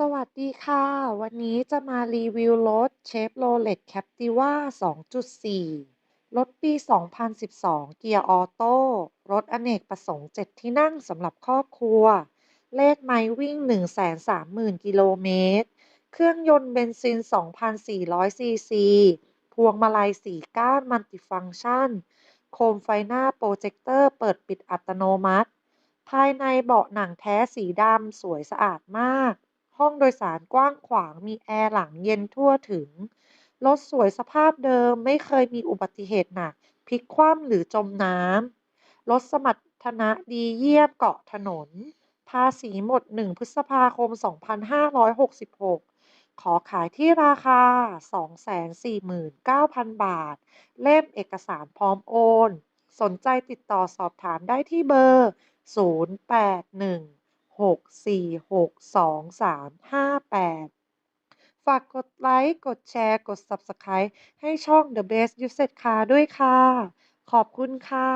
สวัสดีค่ะ วันนี้จะมารีวิวรถ Chevrolet Captiva 2.4 รถปี 2012 เกียร์ออโต้ รถอเนกประสงค์ 7 ที่นั่งสำหรับครอบครัว เลขไมล์วิ่ง 130,000 กิโลเมตร เครื่องยนต์เบนซิน 2,400 ซีซี พวงมาลัย4ก้านมัลติฟังก์ชัน โคมไฟหน้าโปรเจคเตอร์เปิดปิดอัตโนมัติ ภายในเบาะหนังแท้สีดำสวยสะอาดมาก ห้องโดยสารกว้างขวางมีแอร์หลังเย็นทั่วถึง รถสวยสภาพเดิมไม่เคยมีอุบัติเหตุหนักพลิกคว่ำหรือจมน้ำ รถสมรรถนะดีเยี่ยมเกาะถนน ภาษีหมด 1 พฤษภาคม 2566 ขอขายที่ราคา 249,000 บาท เล่มเอกสารพร้อมโอน สนใจติดต่อสอบถามได้ที่เบอร์ 0816462358ฝากกดไลค์ กดแชร์ กด Subscribe ให้ช่อง The Best Used Car ด้วยค่ะ ขอบคุณค่ะ